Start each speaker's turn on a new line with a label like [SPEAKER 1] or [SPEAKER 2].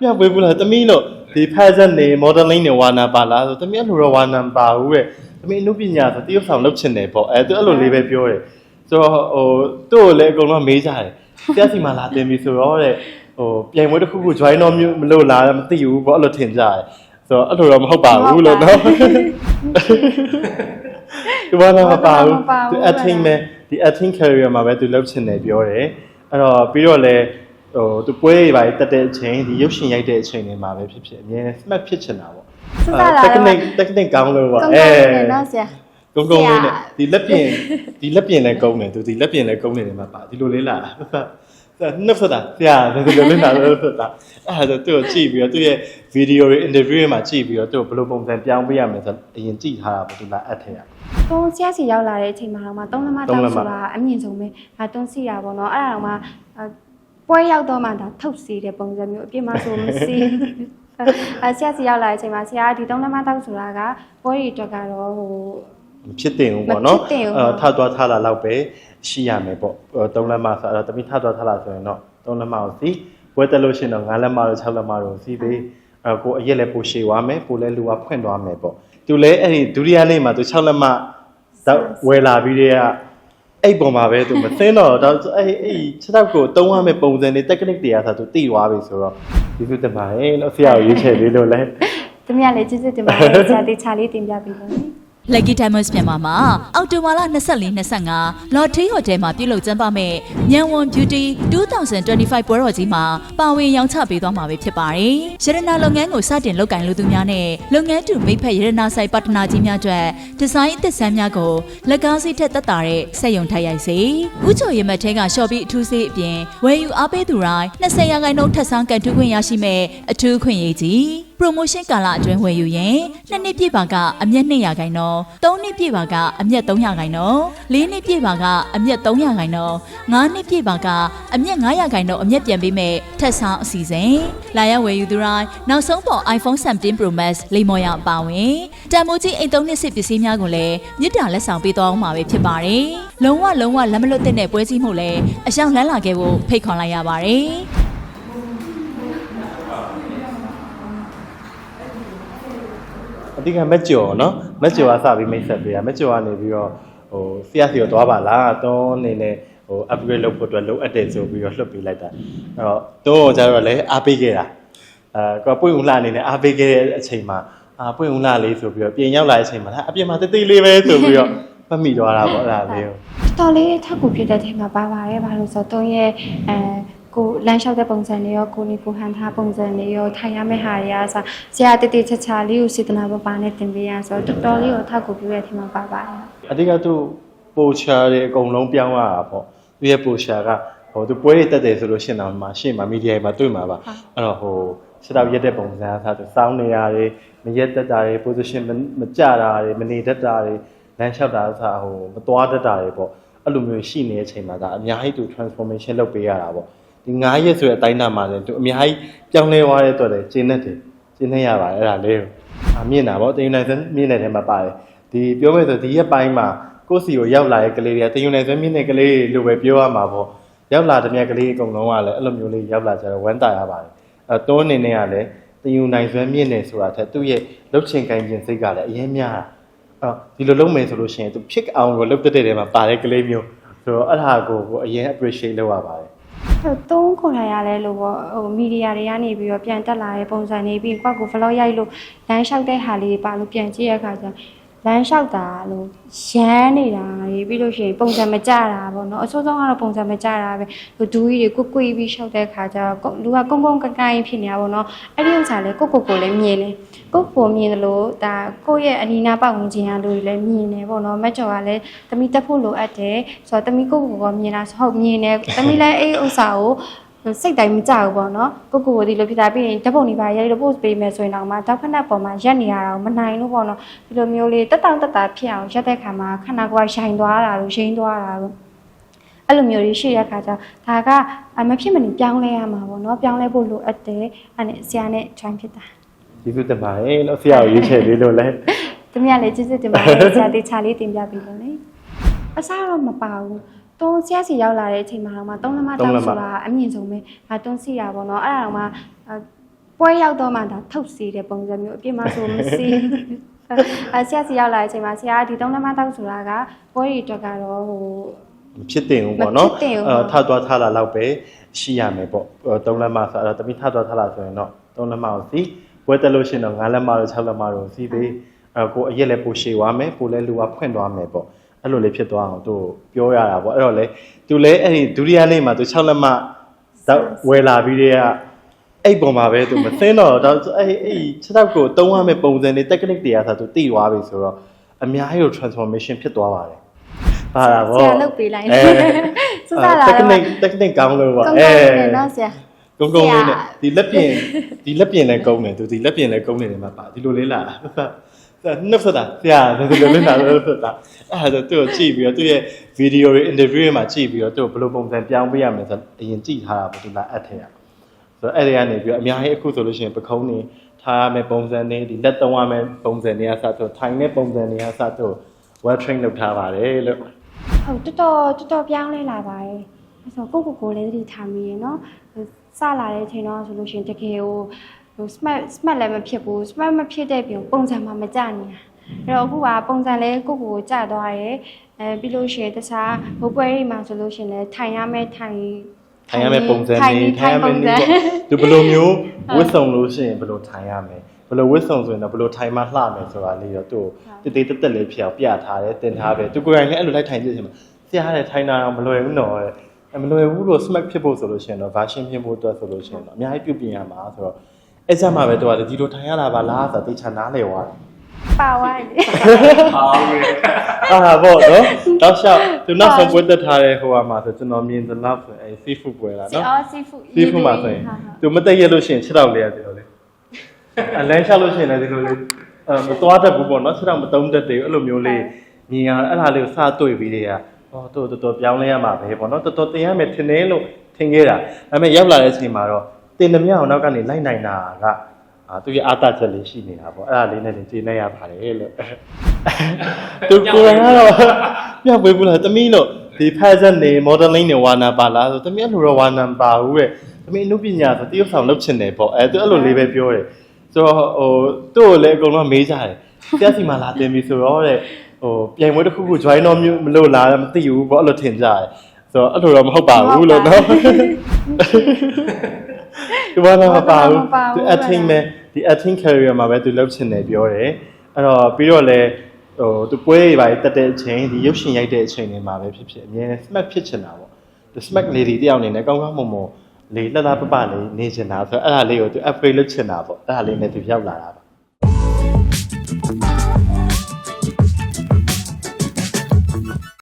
[SPEAKER 1] ပြပွေးဘူးလားတမီးလို့ဒီ fashion နေ modeling နေဝါနာပါလားဆိုတမီးအဲ့လိုတော့ဝါနာမပါဘူးတဲ့တမီးအမှုပညာဆိုတရုပ်ဆောင်လုပ်ချင်တယ်ပေါ့အဲသူအဲ့လိုလေးပဲပြောတယ်ဆိုတော့ဟိုသူ့ကိုလည်းအကုန်လုံးမေးကြတယ်ဆရာစီမလာတင်ပြီဆိုတော့တဲ့ဟိုပြိုင်ပွဲတစ်ခုခု join တော့မျိုးမလို့လားမသိဘူးပေါ့အဲ့လိုထင်ကြတယ်ဆိုတော့အဲ့လိုတော့မဟုတ်ပါဘူးလို့နော်ဒီဘာမှမပါဘူးသူ acting ပဲဒီ acting career မှာပဲသူလုပ်ချင်တယ်ပြောတယ်အဲ့တော့ပြီးတော့လည်း ဟိုသူပွဲတွေပါတက်တဲ့အချိန်ဒီရုပ်ရှင်ရိုက်တဲ့အချိန်တွေမှာပဲဖြစ်ဖြစ်အမြဲ smart ဖြစ်ချင်တာပေါ့
[SPEAKER 2] စစလာတော့
[SPEAKER 1] technique technique ကောင်းလို့ပါ
[SPEAKER 2] ကောင်း
[SPEAKER 1] အဲ
[SPEAKER 2] ကောင်းနေနော်ဆရာ
[SPEAKER 1] ကုန်းကုန်းလေးနဲ့
[SPEAKER 2] ဆရာ
[SPEAKER 1] ဒီလက်ပြင်ဒီလက်ပြင်လည်းကုန်းတယ်သူဒီလက်ပြင်လည်းကုန်းနေတယ်မှာပါဒီလိုလေးလာနှစ်ဖက်တာဆရာဒီလိုလေးလာလို့ဖက်တာအဲ့ဒါဆိုသူ့ကိုကြည့်ပြီးတော့သူ့ရဲ့ဗီဒီယိုတွေ interview တွေမှာကြည့်ပြီးတော့သူ့ကိုဘယ်လိုပုံစံပြောင်းပေးရမလဲဆိုတော့အရင်ကြည့်ထားတာပေါ့သူလာအပ်ထည့်ရ။
[SPEAKER 2] ကိုဆရာစီရောက်လာတဲ့အချိန်မှာတော့မှသုံးလက်မ
[SPEAKER 1] သုံး
[SPEAKER 2] တောက်
[SPEAKER 1] လက်မ
[SPEAKER 2] ဆိုတာအမြင့်ဆုံးပဲ။ဒါတွန်းစီတာပေါ့နော်။အဲ့ဒါတော့မှအဲ ပွဲရောက်တော့မှဒါထုတ်စီတဲ့ပုံစံမျိုးအပြစ်မဆိုမစီ။အဲဆရာစီရောက်လာတဲ့အချိန်မှာဆရာကဒီသုံးလက်မတောက်ဆိုတာကပွဲရီအတွက်ကတော့ဟို
[SPEAKER 1] မဖြစ်တင်ဘူးပေါ့နော်
[SPEAKER 2] မဖြစ်တင်ဘူး
[SPEAKER 1] အဲထသွားထားလာတော့ပဲရှိရမယ်ပေါ့ဟိုသုံးလက်မဆိုအဲ့တော့တမိထသွားထားလာဆိုရင်တော့သုံးလက်မကိုစီပွဲတက်လို့ရှိရင်တော့ငါးလက်မတို့ခြောက်လက်မတို့စီပေးအဲကိုအရက်လည်းပိုရှည်သွားမယ်ပိုလည်းလူကဖွင့်သွားမယ်ပေါ့သူလည်းအဲ့ဒီဒုတိယနေ့မှာသူခြောက်လက်မတော့ဝယ်လာပြီးတဲ့က အဲ့ပုံမှာပဲသူမသိတော့တော့အဲ့အဲ့ခြေထောက်ကိုတုံးရမယ့်ပုံစံတွေ technique တွေကဆိုသူသိသွားပြီဆိုတော့ဒီလိုတမဟဲ့လို့ဆရာကိုရွေးချယ်လေးလို့လဲ
[SPEAKER 2] တမရလေးကျေးဇူးတင်ပါတယ်ဆရာတေချာလေးတင်ပြပေးလို့နိ
[SPEAKER 3] Lucky Diamonds မြန်မာမှာအောက်တိုဘာလ24-25 Lottery Hotel မှာပြုလုပ်ကျင်းပမဲ့ညံဝန် Beauty 2025ပွဲတော်ကြီးမှာပါဝင်ရောင်းချပေးသွားမှာပဲဖြစ်ပါတယ်။ရတနာလုပ်ငန်းကိုစတင်လုပ်ကိုင်လူသူများနဲ့လုပ်ငန်းတူမိတ်ဖက်ရတနာဆိုင်ပါတနာကြီးများအတွက်ဒီဇိုင်းအသစ်ဆန်းများကိုလက်ကားစိတ်ထက်သက်တာတဲ့စက်ရုံထိုက်ရိုက်စေ။ဥချိုရမတ်ထဲကရှော့ပြီးအထူးစေးအပြင်ဝယ်ယူအားပေးသူတိုင်း20ရာခိုင်နှုန်းထပ်ဆန်းကန်တူးခွင့်ရရှိမဲ့အထူးခွင့်ရေးကြီး promotion ကာလအတွင်းဝယ်ယူရင်နှစ်နှစ်ပြည့်ပါကအမျက်200ခိုင်နှုန်းသုံးနှစ်ပြည့်ပါကအမျက်300ခိုင်နှုန်းလေးနှစ်ပြည့်ပါကအမျက်300ခိုင်နှုန်းငါးနှစ်ပြည့်ပါကအမျက်900ခိုင်နှုန်းအမျက်ပြန်ပေးမဲ့ထက်ဆောင်အစီအစဉ်လာရောက်ဝယ်ယူသူတိုင်းနောက်ဆုံးပေါ် iPhone 17 Pro Max လိမ္မော်ရအပါဝင်တန်မိုးကြီးအိမ်သုံးနှစ်စစ်ပစ္စည်းများကိုလည်းမြစ်တာလက်ဆောင်ပေးသွားအောင်မှာပဲဖြစ်ပါတယ်လုံးဝလုံးဝလက်မလွတ်တဲ့ပွဲစည်းမှုလည်းအရှောင်လန်းလာခဲ့ဖို့ဖိတ်ခေါ်လိုက်ရပါတယ်
[SPEAKER 1] အဓိကမက်ကျော်နော်မက်ကျော်ကစပြီးမိတ်ဆက်ပေးတာမက်ကျော်ကနေပြီးတော့ဟိုဆရာစီကိုသွားပါလားတွန်းအနေနဲ့ဟို upgrade လုပ်ဖို့အတွက်လိုအပ်တယ်ဆိုပြီးတော့လွှတ်ပေးလိုက်တာအဲ့တော့တွန်းကိုကျတော့လည်းအားပေးခဲ့တာအဲကပွင့်ဦးလာအနေနဲ့အားပေးခဲ့တဲ့အချိန်မှာအာပွင့်ဦးလာလေးဆိုပြီးတော့ပြင်ရောက်လာတဲ့အချိန်မှာအပြင်မှာတိတ်တိတ်လေးပဲဆိုပြီးတော့မှတ်မိသွားတာပေါ့အဲ့ဒါလေးကို
[SPEAKER 2] တော်လေးထပ်ကူဖြစ်တဲ့ထဲမှာပါပါတယ်ဘာလို့ဆိုတော့တုံးရဲ့အဲ ကိုလမ်းလျှောက်တဲ့ပုံစံတွေရောကိုနေကိုဟန်ထားပုံစံတွေရောထိုင်ရမယ့်ဟာတွေကဆိုဆရာတတိချာချာလေးကိုစေတနာပပါနဲ့တင်ပေးရဆိုတော့တော်တော်လေးကိုထပ်ကူပြတဲ့ထဲမှာပါပါတယ်
[SPEAKER 1] အဓိကသူပိုချာတွေအကုန်လုံးပြောင်းရတာပေါ့သူရဲ့ပိုချာကဟိုသူပွဲတွေတက်တယ်ဆိုလို့ရှင်းတော့မှရှင်းမှာမီဒီယာမှာတွေ့မှာပါအဲ့တော့ဟိုစတောက်ရက်တဲ့ပုံစံအစားသူစောင်းနေရတယ်မရက်တက်တာတွေ position မကြတာတွေမနေတတ်တာတွေလမ်းလျှောက်တာအစားဟိုမသွားတတ်တာတွေပေါ့အဲ့လိုမျိုးရှိနေတဲ့အချိန်မှာဒါအများကြီးသူ transformation လုပ်ပေးရတာပေါ့ ဒီ9ရက်ဆိုတဲ့အတိုင်းအတာမှာလည်းသူအများကြီးပြောင်းလဲသွားတဲ့အတွက်လည်းကျင်းနေတယ်ကျင်းနေရပါတယ်အဲ့ဒါလေးကိုအမြင်တာပေါ့တင်ယူနိုင်စမြင်တဲ့ထဲမှာပါတယ်ဒီပြောမယ်ဆိုဒီရက်ပိုင်းမှာကိုယ့်စီကိုရောက်လာတဲ့ကလေးတွေကတင်ယူနိုင်စမြင်တဲ့ကလေးတွေလို့ပဲပြောရမှာပေါ့ရောက်လာတဲ့မြတ်ကလေးအကုန်လုံးကလည်းအဲ့လိုမျိုးလေးရောက်လာကြတော့ဝမ်းသာရပါတယ်အဲတွန်းအနေနဲ့ကလည်းတင်ယူနိုင်စွမ်းမြင့်နေဆိုတာထက်သူ့ရဲ့လှုပ်ချင်ကိုင်းခြင်းစိတ်ကလည်းအရင်များတာအော်ဒီလိုလုပ်မယ်ဆိုလို့ရှိရင်သူဖြစ်အောင်ကိုလုပ်တတ်တဲ့ထဲမှာပါတဲ့ကလေးမျိုးဆိုတော့အဲ့ဒါကိုကိုအရင် appreciate လုပ်ရပါတယ်
[SPEAKER 2] ဟို သုံးခေါ်ရရလဲလို့ပေါ့ဟိုမီဒီယာတွေကနေပြီးတော့ပြန်တက်လာတဲ့ပုံစံတွေပြီးကွက်ကို vlog ရိုက်လို့လမ်းလျှောက်တဲ့ဟာလေးတွေပါလို့ပြန်ကြည့်ရခါကျ လမ်းလျှောက်တာလို့ရမ်းနေတာတွေပြီးလို့ရှိရင်ပုံစံမကြတာပေါ့နော်အစိုးဆုံးကတော့ပုံစံမကြတာပဲဟိုဒူးကြီးတွေကိုကွေးပြီးလျှောက်တဲ့ခါကျတော့လူကကုန်းကုန်းကကိုင်းဖြစ်နေတာပေါ့နော်အဲ့ဒီဥစ္စာလဲကိုကိုကိုလည်းမြင်တယ်ကိုကိုမြင်တယ်လို့ဒါကိုရဲ့အနီးနားပတ်ဝန်းကျင်ကလူတွေလည်းမြင်တယ်ပေါ့နော်မက်ကျော်ကလည်းတမီတက်ဖို့လိုအပ်တယ်ဆိုတော့တမီကိုကိုကမြင်တာဟုတ်မြင်တယ်တမီလည်းအဲ့ဥစ္စာကို စိတ်တိုင်းမကြဘူးပေါ့နော်ကိုကိုကိုဒီလိုဖြစ်တာပြီးရင်ဓာတ်ပုံတွေပါရိုက်လို့ post ပေးမယ်ဆိုရင်တော့မှတောက်ဖက်နှက်ပေါ်မှာရက်နေရတာကိုမနိုင်လို့ပေါ့နော်ဒီလိုမျိုးလေးတက်တောင့်တက်တာဖြစ်အောင်ရက်တဲ့ခါမှာခန္ဓာကိုယ်ကရှိုင်သွားတာလို့ရှိန်သွားတာလို့အဲ့လိုမျိုးတွေရှိတဲ့ခါကျဒါကအမဖြစ်မနေပြောင်းလဲရမှာပေါ့နော်ပြောင်းလဲဖို့လိုအပ်တယ်အဲ့နဲ့ဆရာနဲ့ join ဖြစ်တာ
[SPEAKER 1] ကျေးဇူးတင်ပါတယ်လို့ဆရာကိုရွေးချယ်လေးလို့လဲ
[SPEAKER 2] တမရလည်းကျေးဇူးတင်ပါတယ်ဆရာတေချာလေးတင်ပြပေးလို့လေအစားတော့မပါဘူး တွန်းဆရာစီရောက်လာတဲ့အချိန်မှာတော့မှသုံးလက်မတောက်ဆိုတာအမြင့်ဆုံးပဲဒါတွန်းစီတာပေါ့နော်အဲ့ဒါတော့မှပွဲရောက်တော့မှဒါထုတ်စီတဲ့ပုံစံမျိုးအပြင်မှာဆိုမစီအဲဆရာစီရောက်လာတဲ့အချိန်မှာဆရာကဒီသုံးလက်မတောက်ဆိုတာကပွဲတွေအတွက်ကတော့ဟို
[SPEAKER 1] မဖြစ်တင်ဘူးပေါ့နော်
[SPEAKER 2] မဖြစ်သင့်ဘူး
[SPEAKER 1] အဲထသွားထလာလောက်ပဲရှိရမယ်ပေါ့အဲသုံးလက်မဆိုအဲ့တော့တမိထသွားထလာဆိုရင်တော့သုံးလက်မကိုစီဝဲတက်လို့ရှိရင်တော့ငါးလက်မတို့၆လက်မတို့စီပေးအဲကိုအရက်လည်းပိုရှည်သွားမယ်ပိုလည်းလူကဖွင့်သွားမယ်ပေါ့ အဲ့လိုလေးဖြစ်သွားအောင်သူပြောရတာပေါ့အဲ့တော့လေသူလည်းအဲ့ဒီဒုတိယနေ့မှာသူ6လက်မတော့ဝယ်လာပြီးတဲ့ကအဲ့ပုံမှာပဲသူမသိတော့တော့အဲ့အဲ့6တော့ကိုတုံးရမယ့်ပုံစံတွေ technique တွေကဆိုသူသိသွားပြီဆိုတော့အများကြီးကို transformation ဖြစ်သွားပါတယ်ဟာတာ
[SPEAKER 2] ဆ
[SPEAKER 1] ပေါ့
[SPEAKER 2] ရာလုပ်ပေးလိုက်
[SPEAKER 1] အဲ
[SPEAKER 2] စစလာတော့
[SPEAKER 1] technique technique ကောင်းလို့ပါ
[SPEAKER 2] ကောင်း
[SPEAKER 1] အဲ
[SPEAKER 2] ကောင်းနေတော့ဆရာ
[SPEAKER 1] ကုန်းကုန်းလေးနဲ့
[SPEAKER 2] ဆရာ
[SPEAKER 1] ဒီလက်ပြင်ဒီလက်ပြင်လည်းကုန်းတယ်သူဒီလက်ပြင်လည်းကုန်းနေတယ်မှာပါဒီလိုလေးလာ နှစ်ဖက်တာဆရာဒီလိုလေးလာလို့ဖက်တာအဲ့ဒါဆိုသူ့ကိုကြည့်ပြီးတော့သူ့ရဲ့ဗီဒီယိုတွေ interview တွေမှာကြည့်ပြီးတော့သူ့ကိုဘယ်လိုပုံစံပြောင်းပေးရမလဲဆိုတော့အရင်ကြည့်ထားတာပေါ့ဒီမှာအပ်ထည့်ရဆိုတော့အဲ့ဒီကနေပြီးတော့အများကြီးအခုဆိုလို့ရှိရင်ပခုံးနေထားရမယ့်ပုံစံတွေဒီလက်သုံးရမယ့်ပုံစံတွေကစသူထိုင်တဲ့ပုံစံတွေကစသူ well train လုပ်ထားပါတယ်လို့
[SPEAKER 2] ဟုတ်တော်တော်တော်တော်ပြောင်းလဲလာပါတယ်အဲ့ဆိုကိုကိုကိုလည်းသတိထားမိရယ်နော်ဟိုစလာတဲ့အချိန်တော့ဆိုလို့ရှိရင်တကယ်ဟိုဟို smart smart လည်းမဖြစ်ဘူး smart မဖြစ်တဲ့ပြင်ပုံစံမှမကြနေတာအဲ့တော့အခုကပုံစံလဲကိုကိုကိုကြသွားတယ်အဲပြီးလို့ရှိရင်တခြားဟိုပွဲတွေမှာဆိုလို့ရှိရင်လည်းထိုင်ရမယ်ထိုင်
[SPEAKER 1] ထိုင်ရမယ့်ပုံစံ
[SPEAKER 2] ထိုင်
[SPEAKER 1] တွေ
[SPEAKER 2] ပြီး
[SPEAKER 1] ထိုင်ရမယ့်နည်းပေါ့သူဘယ်လိုမျိုးဝတ်စုံလို့ရှိရင်ဘယ်လိုထိုင်ရမလဲဘယ်လိုဝတ်စုံဆိုရင်တော့ဘယ်လိုထိုင်မှလှမယ်ဆိုတာလေးတော့သူ့ကိုတည်တည်တက်တက်လေးဖြစ်အောင်ပြထားတယ်တင်ထားတယ်သူကိုယ်တိုင်လည်းအဲ့လိုလိုက်ထိုင်ကြည့်ချင်မှာဆရာတဲ့ထိုင်တာတော့မလွယ်ဘူးနော်တဲ့အဲ့မလွယ်ဘူးလို့ smack ဖြစ်ဖို့ဆိုလို့ရှိရင်တော့ version ဖြစ်ဖို့အတွက်ဆိုလို့ရှိရင်တော့အများကြီးပြုပြင်ရမှာဆိုတော့ အဲ့ကြမှာပဲသူကဒီလိုထိုင်ရတာပါလားဆိုတော့တေချာနားလေသွားတယ်
[SPEAKER 2] ပါသွားတယ်
[SPEAKER 1] အာဘောနော်တော့ရှောက်သူနောက်ဆုံးပွဲတက်ထားတဲ့ဟိုဟာမှာဆိုကျွန်တော်မြင်သလောက်ဆိုအဲ seafood ပွဲလားနော်
[SPEAKER 2] အော် seafood
[SPEAKER 1] စီးဖူးမှာဆိုရင်သူမတက်ရလို့ရှိရင်6တော့လေးရတယ်လို့လေအလန်းချလို့ရှိရင်လည်းဒီလိုလေးအဲမသွားတတ်ဘူးပေါ့နော်6တော့မတုံးတတ်တယ်အဲ့လိုမျိုးလေးမြင်ရအဲ့ဒါလေးကိုစတွေ့ပြီးတွေကဟောတော်တော်ပြောင်းလဲရမှာပဲပေါ့နော်တော်တော်တင်ရမယ်ထင်တယ်လို့ထင်ခဲ့တာဒါပေမဲ့ရောက်လာတဲ့အချိန်မှာတော့ တင်သမျှအောင်နောက်ကနေလိုက်နိုင်တာကအာသူရဲ့အာတချက်လေးရှိနေတာပေါ့အဲ့ဒါလေးနဲ့လည်းကျေနပ်ရပါတယ်လို့သူကိုယ်တိုင်ကတော့ပြပေးဘူးလားတမီးလို့ဒီ fashion နေ modeling နေဝါနာပါလားဆိုတမီးအဲ့လိုတော့ဝါနာမပါဘူးတဲ့တမီးအနုပညာဆိုတရုပ်ဆောင်လုပ်ချင်တယ်ပေါ့အဲသူအဲ့လိုလေးပဲပြောတယ်ဆိုတော့ဟိုသူ့ကိုလည်းအကုန်လုံးမေးကြတယ်ဆရာစီမှာလာတင်ပြီဆိုတော့တဲ့ဟိုပြိုင်ပွဲတစ်ခုခု join တော့မျိုးမလို့လားမသိဘူးပေါ့အဲ့လိုထင်ကြတယ်ဆိုတော့အဲ့လိုတော့မဟုတ်ပါဘူးလို့နော် ဒီဘာမှမပါဘူးသူ acting ပဲဒီ acting career မှာပဲသူလုပ်ချင်တယ်ပြောတယ်အဲ့တော့ပြီးတော့လည်းဟိုသူပွဲတွေပါတက်တဲ့အချိန်ဒီရုပ်ရှင်ရိုက်တဲ့အချိန်တွေမှာပဲဖြစ်ဖြစ်အမြဲ smack ဖြစ်ချင်တာပေါ့သူ smack lady တယောက်အနေနဲ့ကောင်းကောင်းမွန်မွန်လေးလှလှပပလေးနေချင်တာဆိုတော့အဲ့ဒါလေးကိုသူ upgrade လုပ်ချင်တာပေါ့အဲ့ဒါလေးနဲ့သူရောက်လာတာပါ